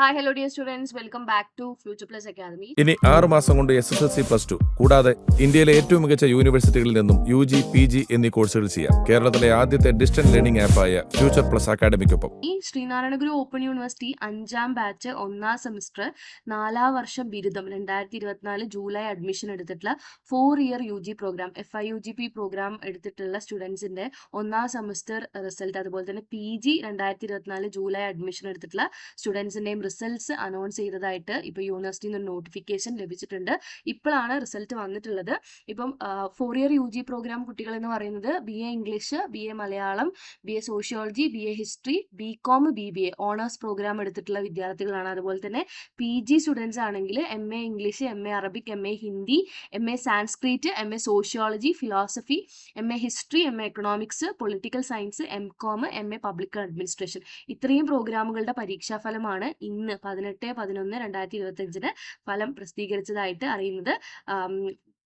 Hi hello dear students welcome back to future plus academy ഇനി ആറ് മാസം കൊണ്ട് S S L C plus two കൂടാതെ ഇന്ത്യയിലെ ഏറ്റവും മികച്ച യൂണിവേഴ്സിറ്റികളിൽ നിന്നും യു ജി പി ജി എന്നീ കോഴ്സുകൾ ചെയ്യാം. കേരളത്തിലെ ആദ്യത്തെ ഡിസ്റ്റന്റ് ലേണിംഗ് ആപ്പായ ഫ്യൂച്ചർ പ്ലസ് അക്കാദമിക്കൊപ്പം ഈ ശ്രീനാരായണ ഗുരു ഓപ്പൺ യൂണിവേഴ്സിറ്റി അഞ്ചാം ബാച്ച് ഒന്നാം സെമിസ്റ്റർ നാലാം വർഷം ബിരുദം രണ്ടായിരത്തി ഇരുപത്തിനാല് ജൂലൈ അഡ്മിഷൻ എടുത്തിട്ടുള്ള four year U G program F Y U G P program എടുത്തിട്ടുള്ള സ്റ്റുഡൻസിന്റെ ഒന്നാം സെമിസ്റ്റർ റിസൾട്ട് അതുപോലെ തന്നെ പി ജി രണ്ടായിരത്തി ഇരുപത്തിനാല് ജൂലൈ അഡ്മിഷൻ എടുത്തിട്ടുള്ള സ്റ്റുഡൻസിന്റെയും റിസൾട്ട്സ് അനൗൺസ് ചെയ്തതായിട്ട് ഇപ്പോൾ യൂണിവേഴ്സിറ്റിയിൽ നിന്ന് നോട്ടിഫിക്കേഷൻ ലഭിച്ചിട്ടുണ്ട്. ഇപ്പോഴാണ് റിസൾട്ട് വന്നിട്ടുള്ളത്. ഇപ്പം four year U G program കുട്ടികൾ എന്ന് പറയുന്നത് B A English B A Malayalam B A sociology B A history B com B B A honours program എടുത്തിട്ടുള്ള വിദ്യാർത്ഥികളാണ്. അതുപോലെ തന്നെ പി ജി സ്റ്റുഡൻസ് ആണെങ്കിൽ M A English M A Arabic M A Hindi M A Sanskrit M A sociology philosophy M A history M A economics political science M com M A public administration ഇത്രയും പ്രോഗ്രാമുകളുടെ പരീക്ഷാഫലമാണ് ഇന്ന് പതിനെട്ട് പതിനൊന്ന് രണ്ടായിരത്തി ഇരുപത്തഞ്ചിന് ഫലം പ്രസിദ്ധീകരിച്ചതായിട്ട് അറിയുന്നത്.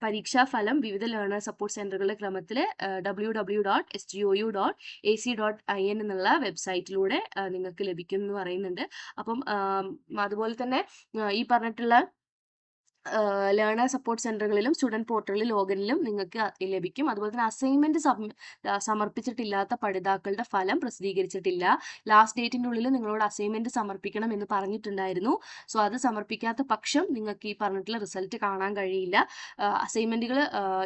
പരീക്ഷാ ഫലം വിവിധ ലേണർ സപ്പോർട്ട് സെന്ററുകളുടെ ക്രമത്തിൽ W W dot S G O U dot A C dot I N എന്നുള്ള വെബ്സൈറ്റിലൂടെ നിങ്ങൾക്ക് ലഭിക്കും എന്ന് പറയുന്നുണ്ട്. അപ്പം അതുപോലെ തന്നെ ഈ പറഞ്ഞിട്ടുള്ള ലേണർ സപ്പോർട്ട് സെന്ററുകളിലും സ്റ്റുഡന്റ് പോർട്ടലിൽ ലോഗിനിലും നിങ്ങൾക്ക് ലഭിക്കും. അതുപോലെ തന്നെ അസൈൻമെന്റ് സമർപ്പിച്ചിട്ടില്ലാത്ത പഠിതാക്കളുടെ ഫലം പ്രസിദ്ധീകരിച്ചിട്ടില്ല. ലാസ്റ്റ് ഡേറ്റിന്റെ ഉള്ളിൽ നിങ്ങളോട് അസൈൻമെന്റ് സമർപ്പിക്കണം എന്ന് പറഞ്ഞിട്ടുണ്ടായിരുന്നു. സോ അത് സമർപ്പിക്കാത്ത പക്ഷം നിങ്ങൾക്ക് ഈ പറഞ്ഞിട്ടുള്ള റിസൾട്ട് കാണാൻ കഴിയില്ല. അസൈൻമെന്റുകൾ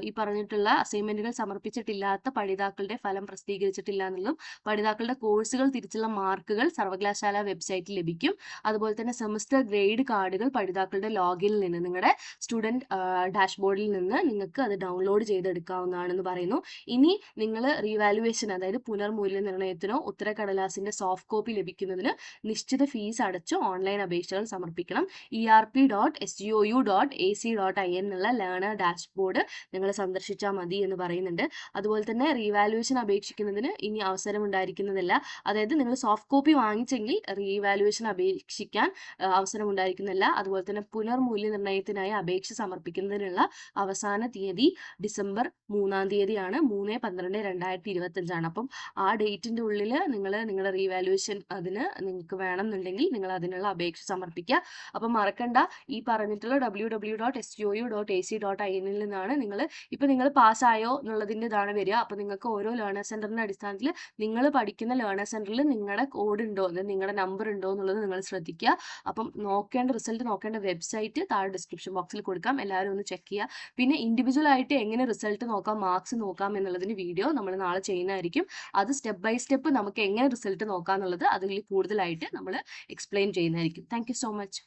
ഈ പറഞ്ഞിട്ടുള്ള അസൈൻമെന്റുകൾ സമർപ്പിച്ചിട്ടില്ലാത്ത പഠിതാക്കളുടെ ഫലം പ്രസിദ്ധീകരിച്ചിട്ടില്ല എന്നുള്ളതും പഠിതാക്കളുടെ കോഴ്സുകൾ തിരിച്ചുള്ള മാർക്കുകൾ സർവകലാശാല വെബ്സൈറ്റിൽ ലഭിക്കും. അതുപോലെ തന്നെ സെമസ്റ്റർ ഗ്രേഡ് കാർഡുകൾ പഠിതാക്കളുടെ ലോഗിനിൽ നിന്ന് നിങ്ങളുടെ സ്റ്റുഡന്റ് ഡാഷ്ബോർഡിൽ നിന്ന് നിങ്ങൾക്ക് അത് ഡൗൺലോഡ് ചെയ്തെടുക്കാവുന്നതാണെന്ന് പറയുന്നു. ഇനി നിങ്ങൾ റീവാലുവേഷൻ അതായത് പുനർമൂല്യനിർണയത്തിനോ ഉത്തരക്കടലാസിന്റെ സോഫ്റ്റ് കോപ്പി ലഭിക്കുന്നതിന് നിശ്ചിത ഫീസ് അടച്ച് ഓൺലൈൻ അപേക്ഷകൾ സമർപ്പിക്കണം. E R P dot S G O U dot A C dot I എന്നുള്ള ലേണർ ഡാഷ്ബോർഡ് നിങ്ങൾ സന്ദർശിച്ചാൽ മതി എന്ന് പറയുന്നുണ്ട്. അതുപോലെ തന്നെ റീവാലുവേഷൻ അപേക്ഷിക്കുന്നതിന് ഇനി അവസരം ഉണ്ടായിരിക്കുന്നതല്ല അതായത് നിങ്ങൾ സോഫ്റ്റ് കോപ്പി വാങ്ങിച്ചെങ്കിൽ റീവാലുവേഷൻ അപേക്ഷിക്കാൻ അവസരം ഉണ്ടായിരിക്കുന്നില്ല അതുപോലെ തന്നെ പുനർമൂല്യനിർണയത്തിനായി അപേക്ഷ സമർപ്പിക്കുന്നതിനുള്ള അവസാന തീയതി ഡിസംബർ മൂന്നാം തീയതിയാണ്. മൂന്ന് പന്ത്രണ്ട് രണ്ടായിരത്തി ഇരുപത്തഞ്ചാണ് അപ്പം ആ ഡേറ്റിന്റെ ഉള്ളിൽ നിങ്ങൾ നിങ്ങളുടെ റീവാലുവേഷൻ അതിന് നിങ്ങൾക്ക് വേണം എന്നുണ്ടെങ്കിൽ നിങ്ങൾ അതിനുള്ള അപേക്ഷ സമർപ്പിക്കുക. അപ്പം മറക്കണ്ട. ഈ പറഞ്ഞിട്ടുള്ള W W dot S U U dot A C dot I എന്നിൽ നിന്നാണ് നിങ്ങൾ ഇപ്പം നിങ്ങൾ പാസ്സായോ എന്നുള്ളതിന്റെ ഇതാണ് വരിക. അപ്പം നിങ്ങൾക്ക് ഓരോ ലേണേഴ്സ് സെന്ററിന്റെ അടിസ്ഥാനത്തിൽ നിങ്ങൾ പഠിക്കുന്ന ലേണേഴ്സ് സെന്ററിൽ നിങ്ങളുടെ കോഡ് ഉണ്ടോ? നിങ്ങളുടെ നമ്പർ ഉണ്ടോ എന്നുള്ളത് നിങ്ങൾ ശ്രദ്ധിക്കുക. അപ്പം നോക്കേണ്ട റിസൾട്ട് നോക്കേണ്ട വെബ്സൈറ്റ് താഴെ ഡിസ്ക്രിപ്ഷൻ ബോക്സിൽ കൊടുക്കാം. എല്ലാവരും ഒന്ന് ചെക്ക് ചെയ്യുക. പിന്നെ ഇൻഡിവിജ്വൽ ആയിട്ട് എങ്ങനെ റിസൾട്ട് നോക്കാം മാർക്സ് നോക്കാം എന്നുള്ളതിന് വീഡിയോ നമ്മൾ നാളെ ചെയ്യുന്നതായിരിക്കും. അത് സ്റ്റെപ്പ് ബൈ സ്റ്റെപ്പ് നമുക്ക് എങ്ങനെ റിസൾട്ട് നോക്കാം എന്നുള്ളത് അതിൽ കൂടുതലായിട്ട് നമ്മൾ എക്സ്പ്ലെയിൻ ചെയ്യുന്നതായിരിക്കും. Thank so much